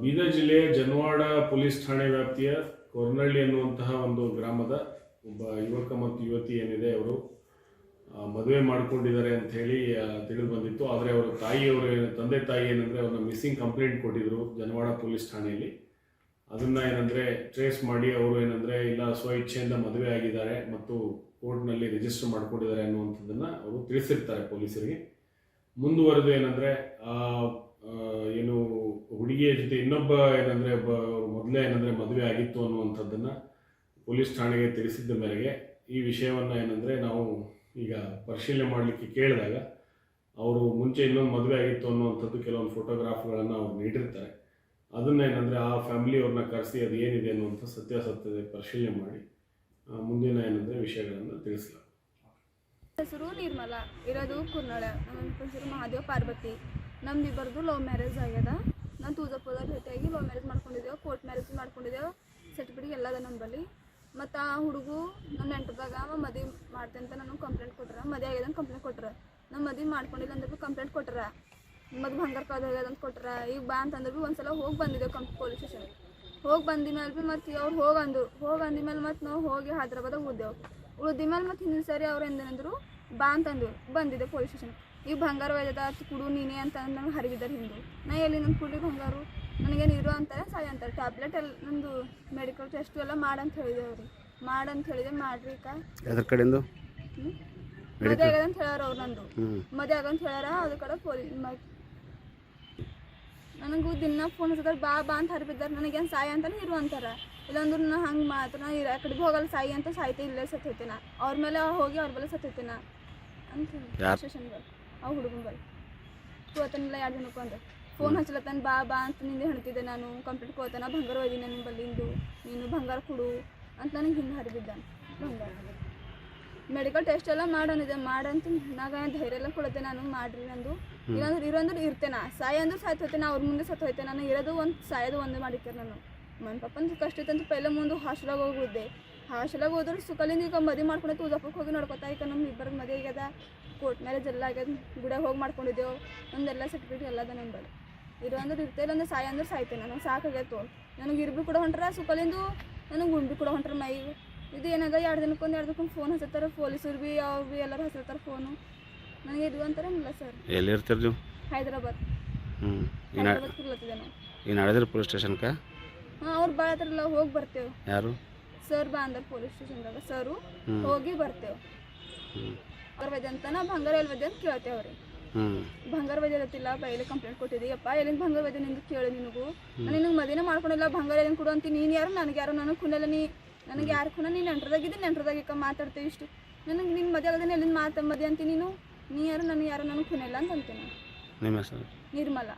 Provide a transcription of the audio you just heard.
ಬೀದರ್ ಜಿಲ್ಲೆಯ ಜನವಾಡ ಪೊಲೀಸ್ ಠಾಣೆ ವ್ಯಾಪ್ತಿಯ ಕೊರ್ನಳ್ಳಿ ಅನ್ನುವಂತಹ ಒಂದು ಗ್ರಾಮದ ಒಬ್ಬ ಯುವಕ ಮತ್ತು ಯುವತಿ ಏನಿದೆ, ಅವರು ಮದುವೆ ಮಾಡಿಕೊಂಡಿದ್ದಾರೆ ಅಂತ ಹೇಳಿ ತಿಳಿದು ಬಂದಿತ್ತು. ಆದರೆ ಅವರ ತಾಯಿಯವರು ಏನು- ತಂದೆ ತಾಯಿ ಏನಂದರೆ ಅವ್ರನ್ನ ಮಿಸ್ಸಿಂಗ್ ಕಂಪ್ಲೇಂಟ್ ಕೊಟ್ಟಿದ್ರು ಜನವಾಡ ಪೊಲೀಸ್ ಠಾಣೆಯಲ್ಲಿ. ಅದನ್ನ ಏನಂದರೆ ಟ್ರೇಸ್ ಮಾಡಿ ಅವರು ಏನಂದರೆ, ಇಲ್ಲ ಸ್ವ ಇಚ್ಛೆಯಿಂದ ಮದುವೆ ಆಗಿದ್ದಾರೆ ಮತ್ತು ಕೋರ್ಟ್ನಲ್ಲಿ ರಿಜಿಸ್ಟರ್ ಮಾಡಿಕೊಂಡಿದ್ದಾರೆ ಅನ್ನುವಂಥದ್ದನ್ನು ಅವರು ತಿಳಿಸಿರ್ತಾರೆ ಪೊಲೀಸರಿಗೆ. ಮುಂದುವರೆದು ಏನಂದರೆ ಏನು ಹುಡುಗಿಯ ಜೊತೆ ಇನ್ನೊಬ್ಬ ಏನಂದರೆ ಬ ಮೊದಲೇ ಏನಂದರೆ ಮದುವೆ ಆಗಿತ್ತು ಅನ್ನುವಂಥದ್ದನ್ನು ಪೊಲೀಸ್ ಠಾಣೆಗೆ ತಿಳಿಸಿದ್ದ ಮೇರೆಗೆ ಈ ವಿಷಯವನ್ನು ಏನಂದರೆ ನಾವು ಈಗ ಪರಿಶೀಲನೆ ಮಾಡಲಿಕ್ಕೆ ಕೇಳಿದಾಗ ಅವರು ಮುಂಚೆ ಇನ್ನೊಂದು ಮದುವೆ ಆಗಿತ್ತು ಅನ್ನುವಂಥದ್ದು ಕೆಲವೊಂದು ಫೋಟೋಗ್ರಾಫ್ಗಳನ್ನು ಅವ್ರು ನೀಡಿರ್ತಾರೆ. ಅದನ್ನ ಏನಂದರೆ ಆ ಫ್ಯಾಮಿಲಿಯವ್ರನ್ನ ಕರೆಸಿ ಅದು ಏನಿದೆ ಅನ್ನುವಂಥ ಸತ್ಯಾಸತ್ಯತೆ ಪರಿಶೀಲನೆ ಮಾಡಿ ಮುಂದಿನ ಏನಂದರೆ ವಿಷಯಗಳನ್ನು ತಿಳಿಸಲಾಗುತ್ತೆ ಹೆಸರು ನಿರ್ಮಲ. ಇರೋದು ಕುರ್ನಾಳ. ಹೆಸರು ಮಹಾದೇವ್ ಪಾರ್ವತಿ. ನಮ್ದು ಇಬ್ಬರದು ಲವ್ ಮ್ಯಾರೇಜ್ ಆಗ್ಯದ. ನಾನು ತೂಜಪ್ಪದಾಗ ಭೇಟಿಯಾಗಿ ಲವ್ ಮ್ಯಾರೇಜ್ ಮಾಡ್ಕೊಂಡಿದ್ದೆವು ಕೋರ್ಟ್ ಮ್ಯಾರೇಜ್ ಮಾಡ್ಕೊಂಡಿದ್ದೇವೆ. ಸರ್ಟಿಫಿಕೇಟ್ ಎಲ್ಲ ಅದ ನಂಬಲ್ಲಿ ಮತ್ತು ಆ ಹುಡುಗು ನಮ್ಮ ನೆಂಟದಾಗ ಅವ ಮದುವೆ ಮಾಡ್ತೇನೆ ಅಂತ ನನಗೆ ಕಂಪ್ಲೇಂಟ್ ಕೊಟ್ರ. ಮದುವೆ ಆಗ್ಯದ ಕಂಪ್ಲೇಂಟ್ ಕೊಟ್ರ. ನಮ್ಮ ಮದುವೆ ಮಾಡ್ಕೊಂಡಿಲ್ಲ ಅಂದ್ರೆ ಕಂಪ್ಲೇಂಟ್ ಕೊಟ್ರ. ಮದುವೆ ಬಂಗಾರ ಕಾದ ಹೋಗ್ಯದ ಅಂತ ಕೊಟ್ರ. ಈಗ ಬಾ ಅಂತಂದ್ರೆ ಭೀ ಒಂದ್ಸಲ ಹೋಗಿ ಬಂದಿದ್ದೆವು ಕಂಪ್ ಪೊಲೀಸ್ ಸ್ಟೇಷನ್ ಹೋಗಿ ಬಂದ ಮೇಲೆ ಭೀ ಮತ್ತು ಅವ್ರು ಹೋಗಿ ಹೋಗಿ ಅಂದ ಮೇಲೆ ಮತ್ತು ನಾವು ಹೋಗಿ ಹೈದ್ರಾಬಾದಾಗ ಉಳಿದೆವು. ಉಳ್ದ ಮೇಲೆ ಮತ್ತು ಹಿಂದಿನ ಸರಿ ಅವ್ರು ಎಂದೇನಂದ್ರು ಬಾ ಅಂತಂದು ಬಂದಿದ್ದೆ ಪೊಲೀಸ್ ಸ್ಟೇಷನ್ ಈಗ ಬಂಗಾರ ಒಯ್ದದ ಅತ್ ಕುಡು ನೀನೇ ಅಂತ ನನಗೆ ಹರಿಬಿದ್ದಾರೆ ಹಿಂದು. ನಾ ಎಲ್ಲಿ ನನ್ನ ಕುಡಿ ಬಂಗಾರು? ನನಗೇನು ಇರು ಅಂತಾರೆ ಸಾಯಿ ಅಂತಾರೆ ಟ್ಯಾಬ್ಲೆಟ್ ಎಲ್ಲ ನಂದು ಮೆಡಿಕಲ್ ಟೆಸ್ಟು ಎಲ್ಲ ಮಾಡಂತ ಹೇಳಿದೆ ರೀ ಮಾಡಂತ ಹೇಳಿದೆ ಮಾಡ್ರಿ ಅಕ್ಕ. ಅದ್ರ ಕಡೆಯಿಂದ? ಮದುವೆ ಆಗ್ಯದ ಅಂತ ಹೇಳ್ಯಾರ ಅವ್ರು ನಂದು. ಮದುವೆ ಆಗಂತ ಹೇಳ್ಯಾರ ಅದ್ರ ಕಡೆ ಪೊಲೀಸ್ ನನಗೂ ದಿನ ಫೋನ್ ಹಚ್ಚಿದ್ರೆ ಬಾ ಬಾ ಅಂತ ಹರಿಬಿದ್ದಾರೆ. ನನಗೇನು ಸಾಯಿ ಅಂತಾನೆ ಇರು ಅಂತಾರೆ. ಇಲ್ಲಾಂದ್ರೆ ನಾ ಹಂಗೆ ಮಾತ್ರ ನಾ ಇರ ಕಡೆಗೆ ಹೋಗಲ್ಲ ಸಾಯಿ ಅಂತ ಸಾಯ್ತೆ ಇಲ್ಲೇ ಸತ್ತೈತೆ ನಾ. ಅವ್ರ ಮೇಲೆ ಹೋಗಿ ಅವ್ರ ಮೇಲೆ ಸತ್ತೈತೆ ನಾ. ಅಂತ ಯಾರ್? ಆ ಹುಡುಗನ ಬಲ್ ಕೋತನಿಲ್ಲ ಎರಡು ಜನಕ್ಕೂ ಒಂದು ಫೋನ್ ಹಚ್ಚಲತ್ತಾನ ಬಾ ಬಾ ಅಂತ ನಿಂದೆ ಹೇಳ್ತಿದ್ದೆ ನಾನು ಕಂಪ್ಲೀಟ್ ಕೋತನ ಬಂಗಾರ ಒಯ್ದಿನ ನನ್ನ ಬಲ್ಲಿಂದು ನೀನು ಬಂಗಾರ ಕೊಡು ಅಂತ ನನಗೆ ಹಿಂಗೆ ಹರಿದಿದ್ದಾನೆ. ಬಂಗಾರ. ಮೆಡಿಕಲ್ ಟೆಸ್ಟ್ ಎಲ್ಲ ಮಾಡೋನಿದೆ ಮಾಡಂತ ನಾಗ ಧೈರ್ಯ ಎಲ್ಲ ಕೊಡುತ್ತೆ ನಾನು ಮಾಡ್ರಿ ನಂದು. ಇಲ್ಲಾಂದ್ರೆ ಇರೋಂದ್ರೆ ಇರ್ತೇನೆ? ಸಾಯ ಅಂದ್ರೆ ಸಾಯ್ತು ಹೋಗ್ತೇನೆ ಅವ್ರ ಮುಂದೆ ಸತ್ತು ಹೋಯ್ತೇನೆ ನಾನು ಇರೋದು ಒಂದು ಸಾಯೋದು ಒಂದು ಮಾಡಿರ್ತೇನೆ ನಾನು. ಮನ್ ಪಪ್ಪನ ಕಷ್ಟ ಇತ್ತಂತ ಪೈಲೆ ಮುಂದೆ ಹಾಸ್ಟೆಲಾಗ ಹೋಗಿದ್ದೆ ಹಾಸ್ಟೆಲಾಗ ಹೋದ್ರೆ ಸುಖಲಿಂದ ಈಗ ಮದಿ ಮಾಡ್ಕೊಂಡು ತೂಜಪ್ಪಕ್ಕೆ ಹೋಗಿ ನೋಡ್ಕೊತಾ ಈಗ ನಮ್ಮ ಇಬ್ಬರ ಮದಿ ಆಗ್ಯದ. ಕೋರ್ಟ್ ಮ್ಯಾರೇಜ್ ಎಲ್ಲ ಆಗ್ಯದ ಗುಡಿಯಾಗ ಹೋಗಿ ಮಾಡ್ಕೊಂಡಿದ್ದೆವು. ಒಂದೆಲ್ಲ ಸರ್ಟಿಫಿಕೇಟ್ ಎಲ್ಲ ಅದ ನಂಬಲ್ಲಿ. ಇರೋ ಅಂದ್ರೆ ಇರ್ತೇ ಇಲ್ಲ ಅಂದ್ರೆ ಸಾಯಿ ಅಂದ್ರೆ ಸಾಯ್ತೇನೆ ನನಗೆ ಸಾಕಾಗೈತು ನನಗೆ ಇರ್ಬಿ ಕೂಡ ಹೊಂಟ್ರ ಸುಕಲಿಂದು ನನಗೆ ಗುಂಡಿ ಕೂಡ ಹೊಂಟ್ರ ಮೈ. ಇದು ಏನಾಗ ಎರಡು ದಿನಕ್ಕೊಂದು ಎರಡು ದಿನಕ್ಕೊಂದು ಫೋನ್ ಹಚ್ಚತ್ತಾರೆ ಪೊಲೀಸರು ಭೀ ಅವ್ರು ಭೀ ಎಲ್ಲರೂ ಹಚ್ಚಿರ್ತಾರೆ ಫೋನು ನನಗೆ ಇದು ಅಂತಾರೆ ಇಲ್ಲ ಸರ್. ಎಲ್ಲಿ ಇರ್ತೀರಿ ನೀವು? ಹೈದ್ರಾಬಾದ್. ಈಗ ನಡೆದಿರಿ ಪೊಲೀಸ್ ಸ್ಟೇಷನ್ಕ? ಹಾಂ ಅವ್ರು ಭಾಳ ಹತ್ರಲ್ಲ ಹೋಗಿ ಬರ್ತೇವೆ. ಯಾರು? ಸರ್ ಬಾ ಅಂದಾರ ಪೊಲೀಸ್ ಸ್ಟೇಷನ್ದಾಗ. ಸರು ಹೋಗಿ ಬರ್ತೇವೆ. ಅವ್ರ ವೈದ್ಯ ಅಂತ ನಾ ಬಂಗಾರ ಎಲ್ಲಿ ವೈದ್ಯ ಅಂತ ಕೇಳ್ತೇವ್ರಿ ಬಂಗಾರ ವೈದ್ಯ ಇರತ್ತಿಲ್ಲ ಬೈಲಿ ಕಂಪ್ಲೇಂಟ್ ಕೊಟ್ಟಿದ್ದಿ ಅಪ್ಪ ಎಲ್ಲಿಂದ ಬಂಗಾರ ವೈದ್ಯ ನಿಂದು ಕೇಳಿ ನಿನಗೂ? ನಾನು ನಿನಗೆ ಮದಿನ ಮಾಡ್ಕೊಂಡಿಲ್ಲ ಬಂಗಾರ ಎಲ್ಲಿಂದ ಕೊಡು ಅಂತ. ನೀನು ಯಾರು ನನಗೆ ಯಾರು ನನಗೆ ಕುನಲ್ಲ ನೀ. ನನಗೆ ಯಾರು ಕುನ ನೀನು ನೆಂಟ್ರದಾಗಿದ್ದೆ ನೆಂಟ್ರದಾಗಿಕ್ಕ ಮಾತಾಡ್ತೇವೆ ಇಷ್ಟು. ನನಗೆ ನಿನ್ನ ಮದುವೆ ಆಗೋದನ್ನ ಎಲ್ಲಿಂದ ಮಾತು ಮದುವೆ ಅಂತೀನಿ ನೀನು? ನೀ ಯಾರು ನನಗೆ ಯಾರು ನನಗೆ ಕುನಲ್ಲ ಅಂತ ಅಂತೀನಿ ನಿರ್ಮಲ.